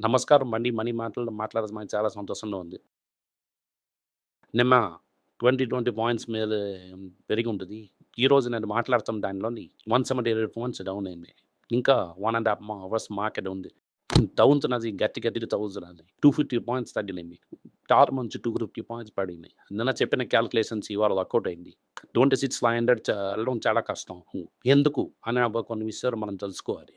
నమస్కారం అండి. మనీ మాటలు మాట్లాడడం నాకు చాలా సంతోషంగా ఉంది. నిన్న 20, 20 పాయింట్స్ మీద పెరిగి ఉంటుంది ఈరోజు నేను మాట్లాడతాం దానిలోని 178 పాయింట్స్ డౌన్ అయింది. ఇంకా 1 ½ మా అవర్స్ మార్కెట్ ఉంది. తగ్గుతున్నది గట్టి గట్టిగా తగ్గుతున్నది. 250 పాయింట్స్ తగ్గినాయి. మంచి నుంచి 250 పాయింట్స్ పడినాయి. నిన్న చెప్పిన క్యాలిక్యులేషన్స్ ఇవాళ వర్కౌట్ అయింది. 26,500 చ వెళ్ళడం చాలా కష్టం. ఎందుకు అనే కొన్ని విషయాలు మనం తెలుసుకోవాలి.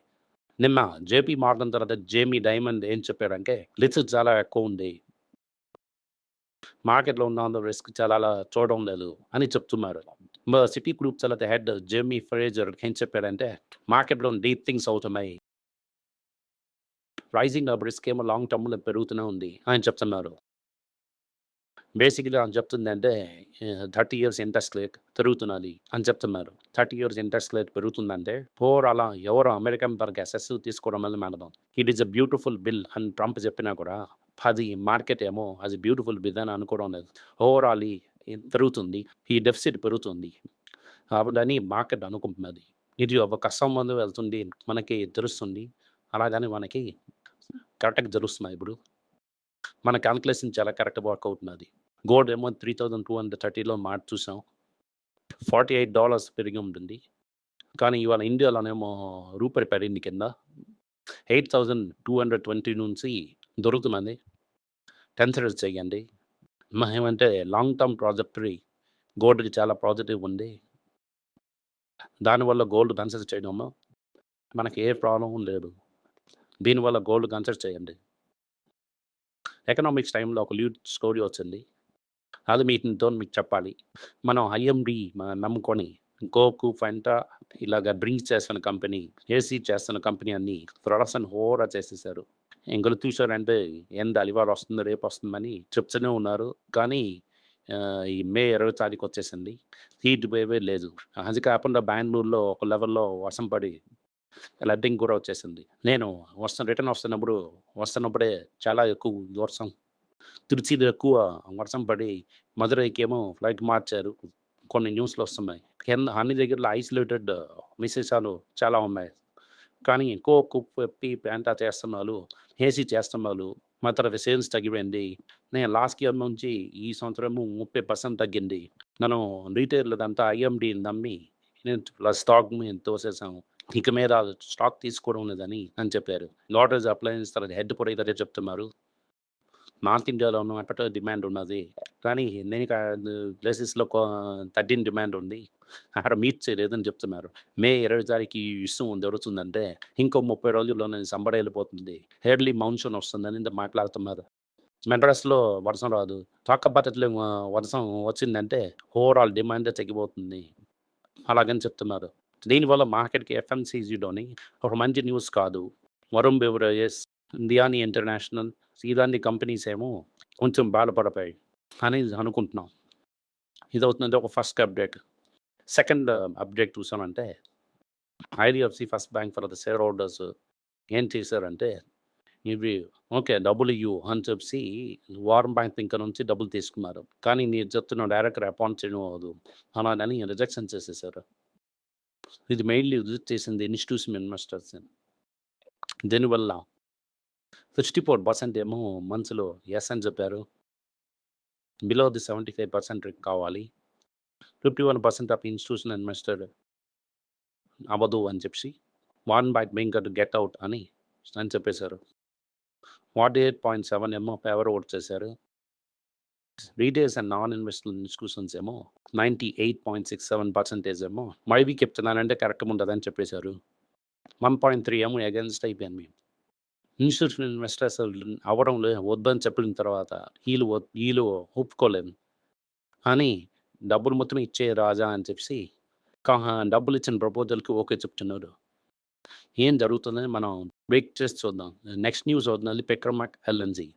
నిన్న జేపీ మాట్లాడిన తర్వాత జేమీ డైమండ్ ఏం చెప్పాడంటే లిసిట్ చాలా ఎక్కువ ఉంది. మార్కెట్‌లో ఉన్న రిస్క్ చాలా చూడడం లేదు అని చెప్తున్నారు. సిపి సిటీ గ్రూప్ తర్వాత హెడ్ జేమీ ఫ్రేజర్ ఏం చెప్పాడంటే మార్కెట్‌లో డీప్ థింగ్స్ అవుతున్నాయి. రైజింగ్ ఆఫ్ రిస్క్ ఏమో లాంగ్ టర్మ్‌లో పెరుగుతూనే ఉంది అని చెప్తున్నారు. బేసిక్‌గా చెప్తుందంటే థర్టీ ఇయర్స్ ఇంట్రెస్ట్ రేట్ పెరుగుతున్నది అని చెప్తున్నారు. 30 ఇయర్స్ ఇంట్రెస్ట్ రేట్ పెరుగుతుందంటే పోర్ అలా ఎవరు అమెరికన్ వరకు అసెస్ తీసుకోవడం వల్ల మనం it is a beautiful bill అని ట్రంప్ చెప్పినా కూడా అది మార్కెట్ ఏమో అది బ్యూటిఫుల్ బిల్ అని అనుకోవడం లేదు. ఓవరాల్ ఈ పెరుగుతుంది. ఈ డెఫిసిట్ పెరుగుతుంది. అని మార్కెట్ అనుకుంటున్నది. ఇది ఒక కష్టం ముందు వెళ్తుంది. మనకి తెలుస్తుంది. అలాగని మనకి కరెక్ట్‌గా జరుగుతున్నాయి ఇప్పుడు. మన క్యాల్కులేషన్ చాలా కరెక్ట్‌గా వర్క్ అవుతున్నది. గోల్డ్ ఏమో 3230లో మార్చ్ చూసాం. $48 పెరిగి ఉంటుంది. కానీ ఇవాళ ఇండియాలోనేమో రూపాయి పడింది కింద. 8220 నుంచి దొరుకుతున్నది. కన్సిడర్ చేయండి. ఏమంటే లాంగ్ టర్మ్ ప్రాజెక్టరీ గోల్డ్‌కి చాలా పాజిటివ్ ఉంది. దానివల్ల గోల్డ్ కన్సిడర్ చేయడము మనకి ఏ ప్రాబ్లమ్ లేదు. దీనివల్ల గోల్డ్ కన్సిడర్ చేయండి. ఎకనామిక్స్ టైంలో ఒక లీడ్ స్టోరీ వచ్చింది. అది మీతో మీకు చెప్పాలి. మనం ఐఎండి నమ్ముకొని కోకు ఫెంటా ఇలాగ డ్రింక్స్ చేస్తున్న కంపెనీ, ఏసీ చేస్తున్న కంపెనీ అన్ని ప్రొడక్షన్ హోరా చేసేసారు. ఇంకలు చూసారంటే ఎండ అలివారు వస్తుంది, రేపు వస్తుందని చెప్తూనే ఉన్నారు. కానీ ఈ మే 20 తారీఖు వచ్చేసింది. హీట్ వేవే లేదు. అది కాకుండా బెంగళూరులో ఒక లెవెల్‌లో వర్షం పడి లడ్డింగ్ కూడా వచ్చేసింది. నేను వస్తున్న రిటర్న్ వస్తున్నప్పుడు వస్తున్నప్పుడే చాలా ఎక్కువ వర్షం. తిరుచిలో ఎక్కువ వర్షం పడి మధురైకేమో ఫ్లైట్ మార్చారు. కొన్ని న్యూస్‌లు వస్తున్నాయి. కింద అన్ని దగ్గరలో ఐసోలేటెడ్ విశేషాలు చాలా ఉన్నాయి. కానీ కోక్, పెప్పి ప్యాంటా చేస్తున్నారు ఏసీ చేస్తున్నారు మాత్రం సేల్స్ తగ్గిపోయింది. నేను లాస్ట్ ఇయర్ నుంచి ఈ సంవత్సరము 30% తగ్గింది. మనం రిటైల్‌దంతా ఐఎండి నమ్మి ప్లస్ స్టాక్ మేము తోసేసాం. ఇక మీద స్టాక్ తీసుకోవడం లేదని అని చెప్పారు. లాటరీస్ అప్లయన్స్ తర్వాత హెడ్ కూడా ఇదే చెప్తున్నారు. నార్త్ ఇండియాలో ఉన్నప్పుడు డిమాండ్ ఉన్నది. కానీ నేను ప్లేసెస్‌లో తగ్గిన డిమాండ్ ఉంది. అక్కడ మీట్ చేయలేదని చెప్తున్నారు. మే 20 తారీఖు ఈ విషయం జరుగుతుందంటే ఇంకో ముప్పై రోజుల్లో నేను సంబడ వెళ్ళిపోతుంది. హెర్లీ మౌన్సూన్ వస్తుందని మాట్లాడుతున్నారు. మెడ్రాస్‌లో వర్షం రాదు. విశాఖపట్నంలో ఆహ్, వర్షం వచ్చిందంటే ఓవరాల్ డిమాండ్ తగ్గిపోతుంది. అలాగని చెప్తున్నారు. దీనివల్ల మార్కెట్‌కి ఎఫ్ఎంసీజీలోని ఒక మంచి న్యూస్ కాదు. వరుణ్ బెవరేజెస్, ఇండియాని ఇంటర్నేషనల్ ఇలాంటి కంపెనీస్ ఏమో కొంచెం బాధపడిపోయాయి అని అనుకుంటున్నాం. ఇదవుతుందంటే ఒక ఫస్ట్ అప్డేట్. సెకండ్ అప్డేట్ చూసామంటే IDFC first bank for the shareholders ఏం చేశారంటే ఇవి ఓకే. డబ్బులు ఇవ్వు అని చెప్పి వారం బ్యాంక్ ఇంకా నుంచి డబ్బులు తీసుకున్నారు. కానీ నేను చెప్తున్న డైరెక్టర్ అపాయింట్ చేయడం అవ్వదు. రిజెక్షన్ చేసేసారు. ఇది మెయిన్‌లీ విజిట్ చేసింది ఇన్‌స్టిట్యూషన్ ఇన్వెస్టర్స్. దీనివల్ల సిక్స్టీ ఫోర్ పర్సెంట్ ఏమో మంత్స్లో ఎస్ అని చెప్పారు. Below the seventy five percent కావాలి. Fifty one percent of institution investor అవ్వదు అని చెప్పి one bite being gut get out అని అని చెప్పేశారు. ఫార్టీ ఎయిట్ పాయింట్ సెవెన్ ఏమో ఫేవర్ ఓట్ చేశారు. Retails and non investor institutions ఏమో ninety eight point six seven percentage ఏమో మైవీ చెప్తున్నానంటే కరెక్ట్గా ఉండదని చెప్పేశారు. వన్ పాయింట్ త్రీ ఏమో అగెన్స్ట్ అయిపోయాను మేము ఇన్స్టిట్యూషన్ ఇన్వెస్టర్స్ అవ్వడం లేదు వద్దని చెప్పిన తర్వాత వీళ్ళు వీళ్ళు ఒప్పుకోలేదు. అని డబ్బులు మొత్తం ఇచ్చే రాజా అని చెప్పి డబ్బులు ఇచ్చిన ప్రపోజల్‌కి ఓకే చెప్తున్నారు. ఏం జరుగుతుందని మనం బ్రేక్ చేసి చూద్దాం. నెక్స్ట్ న్యూస్ అవుతున్నది పెక్రమాట్ ఎల్ఎన్‌జీ.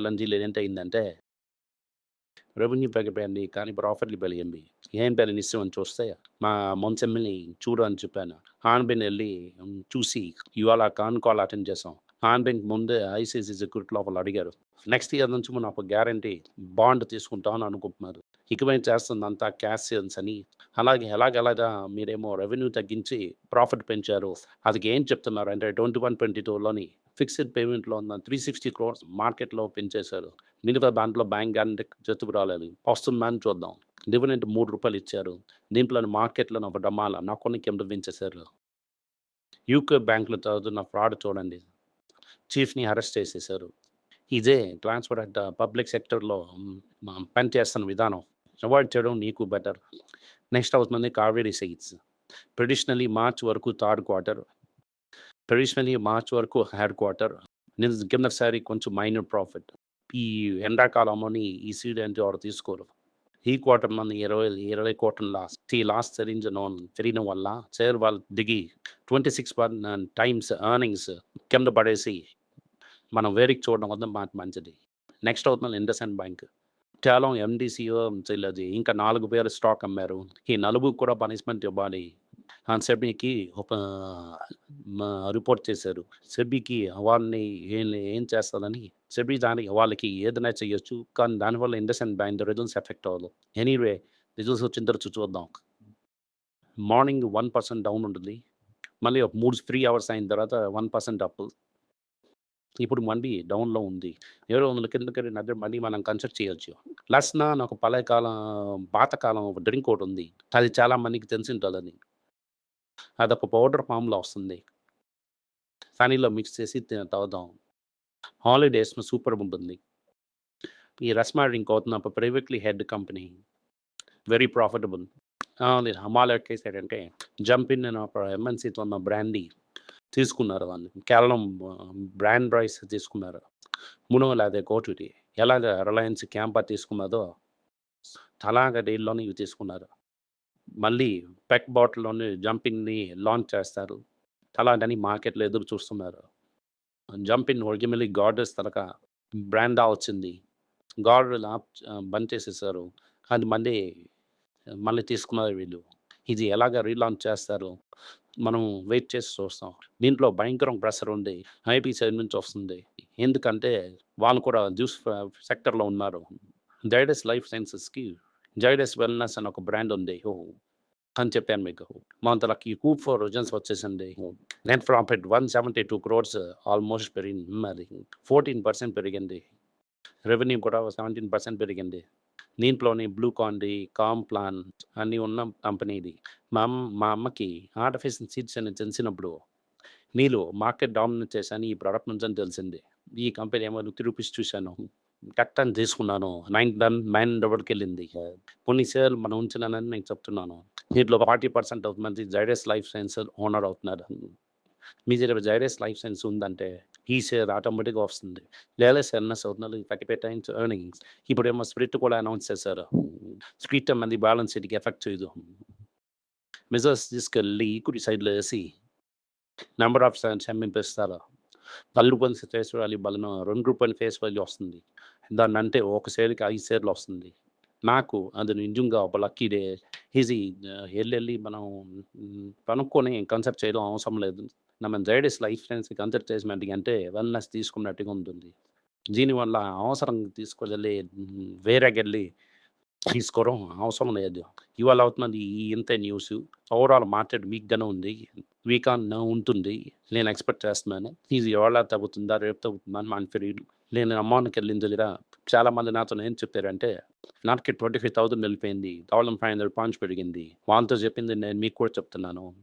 ఎలెన్జీ లేదంటే అయిందంటే రెవెన్యూ పెరిగిపోయింది. కానీ ప్రాఫిట్లు పెరిగింది. ఏం పెరిగిన విషయం అని చూస్తే మా మొన్సెమ్మిని చూడు అని చెప్పాను. ఆన్‌బిన్ వెళ్ళి చూసి ఇవాళ కాన్ కాల్ అటెండ్ చేసాం. ఆన్‌బిన్ ముందే ఐసీసీ సెక్యూరిటీలో లోపల అడిగారు. నెక్స్ట్ ఇయర్ నుంచి మనం ఒక గ్యారంటీ బాండ్ తీసుకుంటామని అనుకుంటున్నారు. ఇకపై చేస్తుందంతా క్యాష్ సేల్స్ అని. అలాగే ఎలాగెలాగా మీరేమో రెవెన్యూ తగ్గించి ప్రాఫిట్ పెంచారు. అది ఏం చెప్తున్నారు అంటే 21, 22లోని ఫిక్స్డ్ పేమెంట్లో ఉన్న త్రీ సిక్స్టీ క్రోర్స్ మార్కెట్లో పెంచేశారు మిగతా దాంట్లో బ్యాంక్ గ్యారంటీ జతుకు రాలేదు వస్తుందని చూద్దాం డివిడెంట్ మూడు రూపాయలు ఇచ్చారు దీంట్లో మార్కెట్లో ఒక డమాల నా కొన్ని కింద పెంచేశారు యూకే బ్యాంకులు చదువుతున్న ఫ్రాడ్ చూడండి చీఫ్ని అరెస్ట్ చేసేశారు ఇదే ట్రాన్స్ఫర్ అట్ పబ్లిక్ సెక్టర్లో పనిచేస్తున్న విధానం. అవాయిడ్ చేయడం నీకు బెటర్. నెక్స్ట్ అవుతుంది కావేరీ సీట్స్. ట్రెడిషనలీ మార్చ్ వరకు థర్డ్ క్వార్టర్. ట్రెడిషనలీ మార్చ్ వరకు హెడ్ క్వార్టర్. నేను కిందసారి కొంచెం మైనర్ ప్రాఫిట్. ఈ ఎండాకాలంలోని ఈ సీడ్ అంటే వారు తీసుకోరు. ఈ క్వార్టర్ మన ఇరవై ఇరవై క్వార్టర్ లాస్ట్ ఈ లాస్ట్ సరింజ్ నోన్ వల్ల షేర్ వాళ్ళు దిగి ట్వంటీ సిక్స్ టైమ్స్ ఎర్నింగ్స్ కింద పడేసి మనం వేరికి చూడడం వల్ల మాకు మంచిది. నెక్స్ట్ అవుతుంది ఇండస్ఇండ్ బ్యాంక్ కేవలం ఎండిసిఓ చెల్లది ఇంకా నాలుగు పేరు స్టాక్ అమ్మారు. ఈ నలుగురు కూడా పనిష్మెంట్ ఇవ్వాలి. సెబీకి ఒక రిపోర్ట్ చేశారు. సెబీకి వాళ్ళని ఏం ఏం చేస్తారని సెబీ దానికి వాళ్ళకి ఏదైనా చేయొచ్చు. కానీ దానివల్ల ఇండస్ఇండ్ బ్యాంక్ రిజల్ట్స్ ఎఫెక్ట్ అవ్వదు. ఎనీవే రిజల్ట్స్ వచ్చిన తర్వాత చూద్దాం మార్నింగ్ వన్ పర్సెంట్ డౌన్ ఉంటుంది. మళ్ళీ ఒక మూడు త్రీ అవర్స్ అయిన తర్వాత వన్ పర్సెంట్ అప్. ఇప్పుడు మళ్ళీ డౌన్లో ఉంది. ఏడు వందల కిందకి నది మళ్ళీ మనం కన్సిడర్ చేయొచ్చు. లస్నా నాకు ఒక పలే కాలం పాతకాలం ఒక డ్రింక్ ఒకటి ఉంది. అది చాలా మందికి తెలిసి ఉంటుందని అదొక పౌడర్ ఫామ్లో వస్తుంది. ఫనీలో మిక్స్ చేసి తి- తాగుదాం హాలిడేస్ సూపర్ ఉంటుంది. ఈ Rasna drink privately held company. Very profitable. హమాలయ ఎక్కేసాడంటే జంప్ ఇన్ అని ఒక ఎంఎన్సీతో ఉన్న బ్రాండీ తీసుకున్నారు వాళ్ళు కేవలం బ్రాండ్ ప్రైస్ తీసుకున్నారు. మూడు వందల యాభై కోటి ఎలాగ రిలయన్స్ క్యాంపర్ తీసుకున్నదో అలాగ డీల్లోనే ఇవి తీసుకున్నారు. మళ్ళీ పెక్ బాటిల్లోని జంపింగ్ని లాంచ్ చేస్తారు. అలాంటిని మార్కెట్లో ఎదురు చూస్తున్నారు. జంపింగ్ ఒరిజినలీ గార్డెస్ తనక బ్రాండ్ వచ్చింది. గాడ్ బంద్ చేసేసారు. అది మళ్ళీ మళ్ళీ తీసుకున్నారు వీళ్ళు. ఇది ఎలాగ రీలాంచ్ చేస్తారు? మనం వెయిట్ చేసి చూస్తాం. దీంట్లో భయంకరం ప్రెషర్ ఉంది. ఐపీ సైడ్ నుంచి వస్తుంది. ఎందుకంటే వాళ్ళు కూడా జ్యూస్ సెక్టర్లో ఉన్నారు. జైడస్ లైఫ్ సైన్సెస్కి జైడస్ వెల్నెస్ అని ఒక బ్రాండ్ ఉంది. అని చెప్పాను మీకు. మన తలకి కూప్ ఫోర్ రిజన్స్ వచ్చేసింది. Net profit one seventy two crores almost పెరిగింది మరి ఫోర్టీన్ పర్సెంట్ పెరిగింది. రెవెన్యూ కూడా సెవెంటీన్ పర్సెంట్ పెరిగింది. దీంట్లోని బ్లూ కాండి కామ్ ప్లాన్ అన్నీ ఉన్న కంపెనీది మా అమ్మ మా అమ్మకి ఆర్టిఫిషియల్ సీడ్స్ అని తెలిసినప్పుడు నీళ్ళు మార్కెట్ డామినేట్ చేశాను ఈ ప్రోడక్ట్ నుంచి అని తెలిసింది. ఈ కంపెనీ ఏమో ఫిఫ్టీ రూపీస్ చూశాను. కరెక్ట్ అని తీసుకున్నాను. నైన్ డన్ నైన్ డబల్కి వెళ్ళింది కొన్ని షేర్ మనం ఉంచినానని నేను చెప్తున్నాను. దీంట్లో ఫార్టీ పర్సెంట్ మంది జైడస్ లైఫ్ సైన్స్ ఓనర్ అవుతున్నారు. మీ దగ్గర జైడస్ లైఫ్ సైన్స్ ఉందంటే ఈ షేర్ ఆటోమేటిక్గా వస్తుంది. లేదా ఎన్ఎస్ అవుతున్నారు. Thirty five times earnings. ఇప్పుడు ఏమో స్ప్రిట్ కూడా అనౌన్స్ చేశారు. స్ప్రిట్ మంది బ్యాలెన్స్ షీట్కి ఎఫెక్ట్ చేయదు. మెజర్స్ తీసుకెళ్ళి కుడి సైడ్లో వేసి నెంబర్ ఆఫ్ చెమ్మింపిస్తారు పది రూపాయలు ఫేస్ వాల్యూ బలం రెండు రూపాయల ఫేస్ వాల్యూ వస్తుంది. దాన్ని అంటే ఒక షేర్కి ఐదు షేర్లు వస్తుంది. నాకు అది నిజంగా ఒక లక్కీ డే. ఈజీ వెళ్ళి మనం కనుక్కొని కన్సెప్ట్ చేయడం అవసరం లేదు. మనం జైడెస్ లైఫ్ సైన్స్ కన్సెప్ట్ చేసినట్టుగా అంటే వెల్నెస్ తీసుకున్నట్టుగా ఉంటుంది. దీనివల్ల అవసరం తీసుకువెళ్ళి వేరేకెళ్ళి తీసుకోవడం అవసరం లేదు. ఇవాళ అవుతున్నది ఈ ఇంతే న్యూస్. ఓవరాల్ మార్కెట్ వీక్గానే ఉంది. వీక్ ఆన్ ఉంటుంది. నేను ఎక్స్పెక్ట్ చేస్తున్నాను. ఇది ఎవరా తగ్గుతుందా రేపు తగ్గుతుందా అని మన ఫీల్ నేను అమ్మానికి వెళ్ళింది లేదా చాలా మంది నాతో ఏం చెప్పారంటే నాకు ట్వంటీ ఫైవ్ థౌసండ్ వెళ్ళిపోయింది. థౌసండ్ ఫైవ్ హండ్రెడ్ పాయింట్స్ పెరిగింది. వాళ్ళతో చెప్పింది నేను మీకు కూడా చెప్తున్నాను.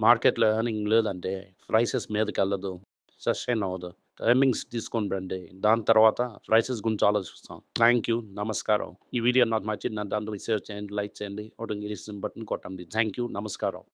మార్కెట్లో ఎర్నింగ్ లేదంటే ప్రైసెస్ మీదకి వెళ్ళదు. సస్టైన్ అవ్వదు. ఎర్నింగ్స్ తీసుకొని రండి. దాని తర్వాత ప్రైసెస్ గురించి ఆలోచిస్తాం. Thank you. నమస్కారం. ఈ వీడియో నాకు నచ్చింది దాంట్లో షేర్ చేయండి లైక్ చేయండి. ఒక బటన్ కొట్టండి. Thank you. నమస్కారం.